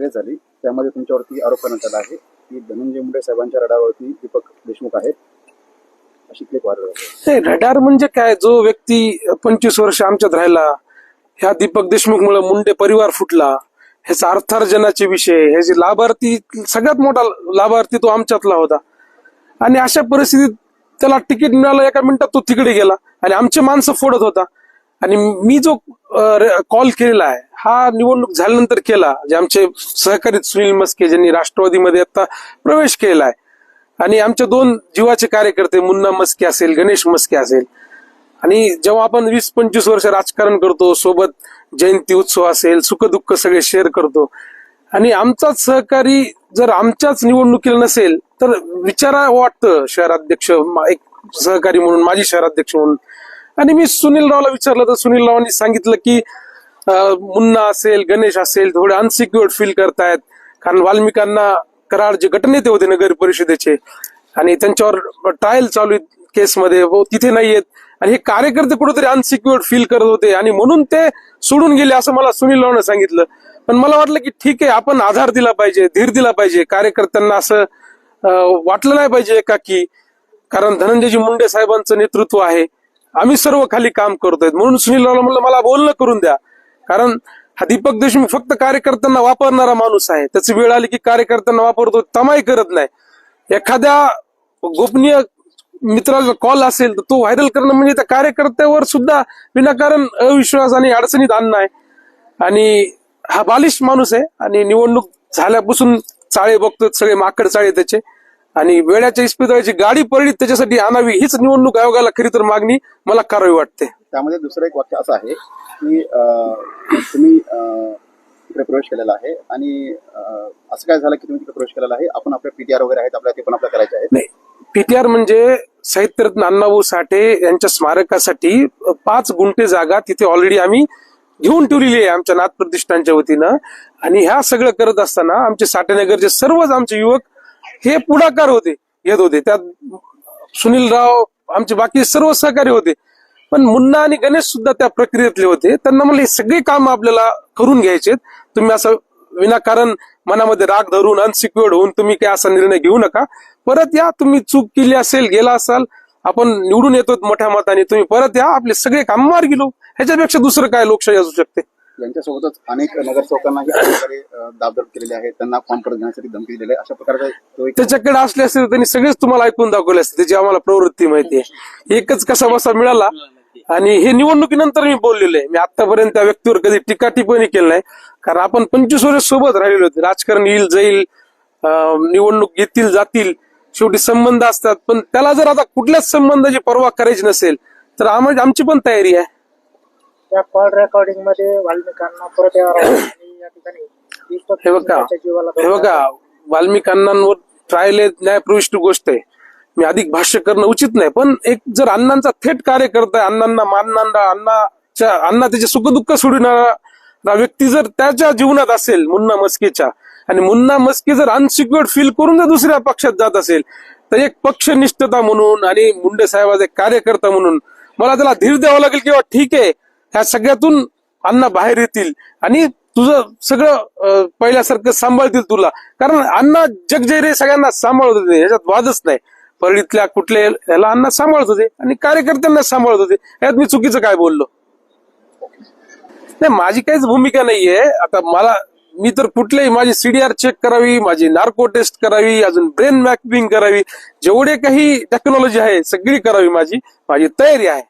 Press झाली. त्यामध्ये तुमच्यावरती आरोप करण्यात आला आहे की धनंजय मुंडे साहेबांच्या रडारवरती दीपक देशमुख आहेत. अशी क्लिप व्हायरल रडार म्हणजे काय? जो व्यक्ती पंचवीस वर्ष आमच्यात राहिला ह्या दीपक देशमुख मुळे मुंडे परिवार फुटला ह्याचा अर्थार्जनाचे विषय ह्याचे लाभार्थी सगळ्यात मोठा लाभार्थी तो आमच्यातला होता. आणि अशा परिस्थितीत त्याला तिकीट मिळालं एका मिनिटात तो तिकडे गेला आणि आमचे माणसं फोडत होता. आणि मी जो कॉल केलेला आहे हा निवडणूक झाल्यानंतर केला जे आमचे सहकारी सुनील मस्के ज्यांनी राष्ट्रवादीमध्ये आता प्रवेश केलेला आहे. आणि आमचे दोन जीवाचे कार्यकर्ते मुन्ना मस्के असेल गणेश मस्के असेल. आणि जेव्हा आपण वीस पंचवीस वर्ष राजकारण करतो सोबत जयंती उत्सव असेल सुखदुःख सगळे शेअर करतो. आणि आमचाच सहकारी जर आमच्याच निवडणुकीला नसेल तर विचारा वाटतं शहराध्यक्ष एक सहकारी म्हणून माजी शहराध्यक्ष म्हणून. आणि मी सुनील रावला विचारलं तर सुनील रावांनी सांगितलं की मुन्ना असेल गणेश असेल थोडे अनसिक्युअर्ड फील करतायत. कारण वाल्मिकांना कराड जे गटनेते होते नगर परिषदेचे आणि त्यांच्यावर ट्रायल चालू केसमध्ये हो, तिथे नाहीयेत. आणि हे कार्यकर्ते कुठेतरी अनसिक्युअर्ड फील करत होते आणि म्हणून ते सोडून गेले असं मला सुनील रावनं सांगितलं. पण मला वाटलं की ठीक आहे आपण आधार दिला पाहिजे धीर दिला पाहिजे. कार्यकर्त्यांना असं वाटलं नाही पाहिजे एका की कारण धनंजयजी मुंडे साहेबांचं नेतृत्व आहे. आम्ही सर्व खाली काम करतोय. म्हणून सुनील रावला म्हणलं मला बोलणं करून द्या. कारण हा दीपक देशमुख फक्त कार्यकर्त्यांना वापरणारा माणूस आहे. त्याची वेळ आली की कार्यकर्त्यांना वापरतो तमाही करत नाही. एखाद्या गोपनीय मित्राला कॉल असेल तर तो व्हायरल करणं म्हणजे त्या कार्यकर्त्यावर सुद्धा विनाकारण अविश्वास आणि अडचणीत आणणं आहे. आणि हा बालिश माणूस आहे. आणि निवडणूक झाल्यापासून चाळे बघतो सगळे माकड चाळे त्याचे. आणि वेळाच्या इस्पितळाची गाडी पडली त्याच्यासाठी आणावी हीच निवडणूक आयोगाला खरी तर मागणी मला करावी वाटते. त्यामध्ये दुसरं एक वाक्य असं आहे की तुम्ही अं, इकडे प्रवेश केलेला आहे आणि असं काय झालं की तुम्ही तिकडे प्रवेश केलेला आहे? आपण आपल्या पीटीआर वगैरे आहेत आपल्याला ते पण आपल्याला करायचे आहेत? नाही. पीटीआर म्हणजे साहित्यरत्न अण्णाभाऊ साठे यांच्या स्मारकासाठी पाच गुंठे जागा तिथे ऑलरेडी आम्ही घेऊन ठेवलेली आहे आमच्या नाथ प्रतिष्ठानच्या वतीनं. आणि ह्या सगळं करत असताना आमचे साठेनगरचे सर्वच आमचे युवक हे पुढाकार होते येत होते. त्यात सुनील राव आमचे बाकी सर्व सहकारी होते. पण मुन्ना आणि गणेश सुद्धा त्या प्रक्रियेतले होते. त्यांना म्हणले हे सगळे काम आपल्याला करून घ्यायचे तुम्ही असं विनाकारण मनामध्ये राग धरून अनसिक्युअर्ड होऊन तुम्ही काय असा निर्णय घेऊ नका. परत या तुम्ही चूक केली असेल गेला असाल आपण निवडून येतो मोठ्या मताने तुम्ही परत या आपले सगळे काम मार गेलो ह्याच्यापेक्षा दुसरं काय लोकशाही असू शकते? यांच्यासोबतच अनेक नगरसेवकांनाही अशा प्रकारे केलेले आहे त्यांना फॉर्म परत घेण्यासाठी धमकी दिलेली आहे. अशा प्रकारचा तो एक त्याच्याकडे असले असते त्यांनी सगळेच तुम्हाला ऐकून दाखवले असते. त्याची आम्हाला प्रवृत्ती माहिती आहे. एकच कसा बसा मिळाला आणि हे निवडणुकीनंतर मी बोललेलो आहे. मी आतापर्यंत त्या व्यक्तीवर कधी टीका टिप्पणी केली नाही. कारण आपण पंचवीस वर्ष सोबत राहिलेलो होते. राजकारण येईल जाईल निवडणूक येतील जातील. शेवटी संबंध असतात. पण त्याला जर आता कुठल्याच संबंधाची पर्वा करायची नसेल तर आम्हाला आमची पण तयारी आहे. त्या कॉल रेकॉर्डिंगमध्ये वाल्मिकांना परत यावं लागलं. आणि या ठिकाणी दीपक हे बघा जीवाला हे बघा ट्रायल न्यायप्रविष्ट गोष्ट आहे. मी अधिक भाष्य करणं उचित नाही पण एक जर अण्णांचा थेट कार्यकर्ता आहे अण्णांना मानणारा अण्णाच्या अण्णा त्याचे सुखदुःख सोडणारा व्यक्ती जर त्याच्या जीवनात असेल मुन्ना मस्केच्या आणि मुन्ना मस्के जर अनसिक्युअर्ड फील करून जर दुसऱ्या पक्षात जात असेल तर एक पक्षनिष्ठता म्हणून आणि मुंडे साहेबाचा एक कार्यकर्ता म्हणून मला त्याला धीर द्यावा लागेल किंवा ठीक आहे ह्या सगळ्यातून अन्न बाहेर येतील. आणि तुझं सगळं पहिल्यासारखं सांभाळतील तुला. कारण अण्णा जग रे सगळ्यांना सांभाळत होते. ह्याच्यात वादच नाही. परळीतल्या कुठल्या याला अण्णा सांभाळत होते. आणि कार्यकर्त्यांना सांभाळत होते. यात मी चुकीचं काय बोललो? नाही माझी काहीच भूमिका नाहीये. आता मला मी तर कुठलेही माझी सीडीआर चेक करावी माझी नार्को टेस्ट करावी अजून ब्रेन मॅपिंग करावी जेवढे काही टेक्नॉलॉजी आहे सगळी करावी माझी. माझी तयारी आहे.